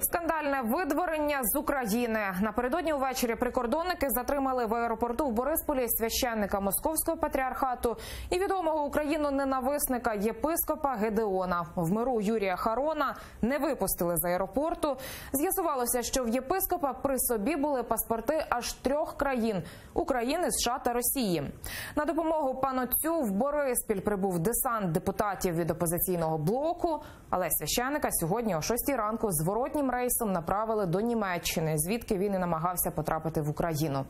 Скандальне видворення з України напередодні увечері прикордонники затримали в аеропорту в Борисполі священника московського патріархату і відомого Україну ненависника єпископа Гедеона. В миру Юрія Харона не випустили з аеропорту. З'ясувалося, що в єпископа при собі були паспорти аж трьох країн України, США та Росії. На допомогу панотцю в Бориспіль прибув десант депутатів від опозиційного блоку. Але священика сьогодні о 6 ранку зворотнім рейсом направили до Німеччини, звідки він і намагався потрапити в Україну.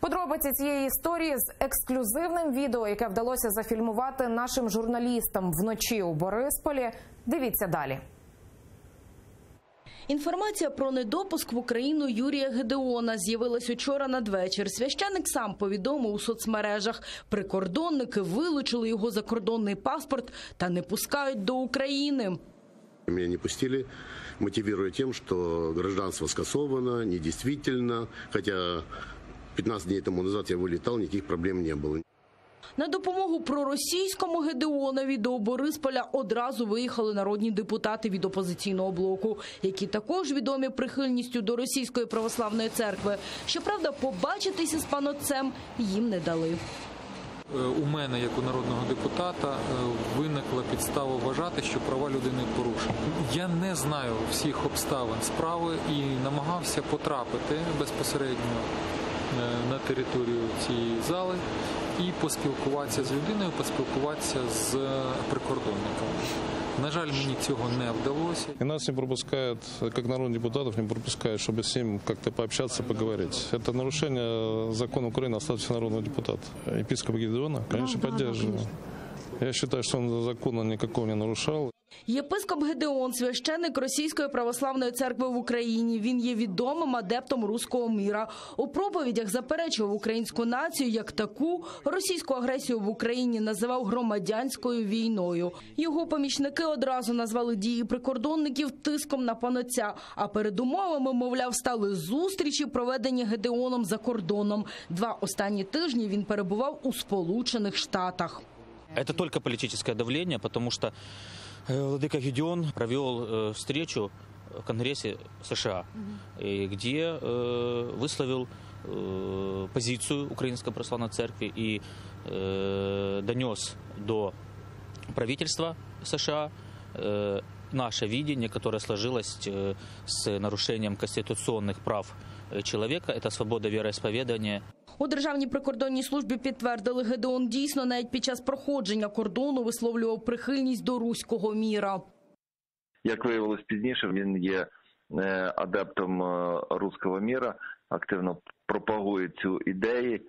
Подробиці цієї історії з ексклюзивним відео, яке вдалося зафільмувати нашим журналістам вночі у Борисполі. Дивіться далі. Інформація про недопуск в Україну Юрія Гедеона з'явилась учора надвечір. Священик сам повідомив у соцмережах. Прикордонники вилучили його закордонний паспорт та не пускають до України. Меня не пустили, мотивируя тем, что гражданство скасовано, недействительно, хотя 15 дней тому назад я вылетал, никаких проблем не было. На допомогу проросійському Гедеонові до Борисполя одразу виїхали народні депутати від опозиційного блоку, які також відомі прихильністю до російської православної церкви. Щоправда, побачитися з панотцем їм не дали. Е, У мене, як у народного депутата, е, виникла підстава вважати, що права людини порушені. Я не знаю всіх обставин справи і намагався потрапити безпосередньо на територію цієї зали і поспілкуватися з людиною, поспілкуватися з прикордонником. На жаль, мені цього не вдалося. И нас не пропускают, как народных депутатов, не пропускают, чтобы с ним как-то пообщаться, поговорить. Это нарушение закона Украины о статусе народного депутата. Епископ Гедеона, конечно, поддерживаю. Я считаю, что он закона никакого не нарушал. Єпископ Гедеон, священник Російської православної церкви в Україні. Він є відомим адептом руського міра. У проповідях заперечував українську націю як таку. Російську агресію в Україні називав громадянською війною. Його помічники одразу назвали дії прикордонників тиском на панотця. А передумовами, мовляв, стали зустрічі, проведені Гедеоном за кордоном. Два останні тижні він перебував у Сполучених Штатах. Это только политическое давление, потому что э, Владыка Гедеон провел э, встречу в Конгрессе США, и где э, высловил позицию Украинской Православной Церкви и донес до правительства США наше видение, которое сложилось с нарушением конституционных прав человека, это свобода вероисповедания, У державній прикордонній службі підтвердили, Гедеон дійсно навіть під час проходження кордону висловлював прихильність до руського міра. Як виявилось пізніше, він є е, адептом е, руського міра, активно пропагує цю ідею.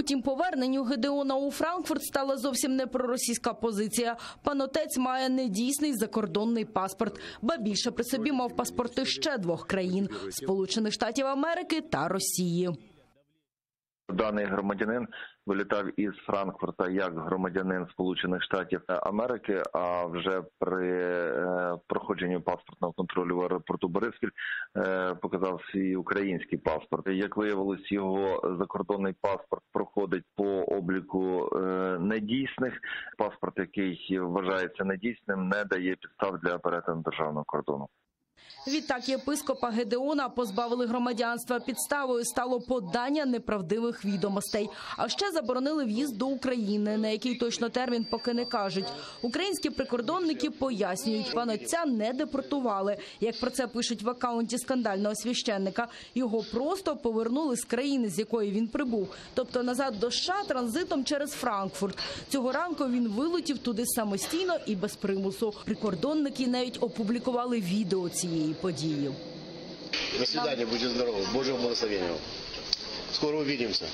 Утім, поверненню Гедеона у Франкфурт стала зовсім не проросійська позиція. Пан отець має недійсний закордонний паспорт, ба більше при собі мав паспорти ще двох країн – Сполучених Штатів Америки та Росії. Даний громадянин вилітав із Франкфурта як громадянин Сполучених Штатів Америки. А вже при е, проходженні паспортного контролю в аеропорту Бориспіль е, показав свій український паспорт. Як виявилось, його закордонний паспорт проходить по обліку е, недійсних. Паспорт, який вважається недійсним, не дає підстав для перетину державного кордону. Відтак єпископа Гедеона позбавили громадянства. Підставою стало подання неправдивих відомостей. А ще заборонили в'їзд до України, на який точно термін поки не кажуть. Українські прикордонники пояснюють, пан отця не депортували. Як про це пишуть в акаунті скандального священника, його просто повернули з країни, з якої він прибув, тобто назад до США транзитом через Франкфурт. Цього ранку він вилетів туди самостійно і без примусу. Прикордонники навіть опублікували відео цієї події. До свидания, будьте здоровы. Божьего благословения вам. Скоро увидимся.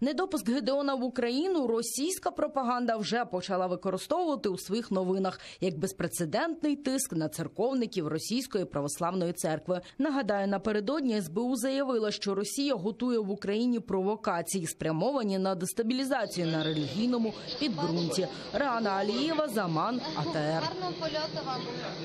Недопуск Гедеона в Україну російська пропаганда вже почала використовувати у своїх новинах як безпрецедентний тиск на церковників Російської православної церкви. Нагадаю, напередодні СБУ заявила, що Росія готує в Україні провокації, спрямовані на дестабілізацію на релігійному підґрунті. Рана Алієва, Заман, АТР.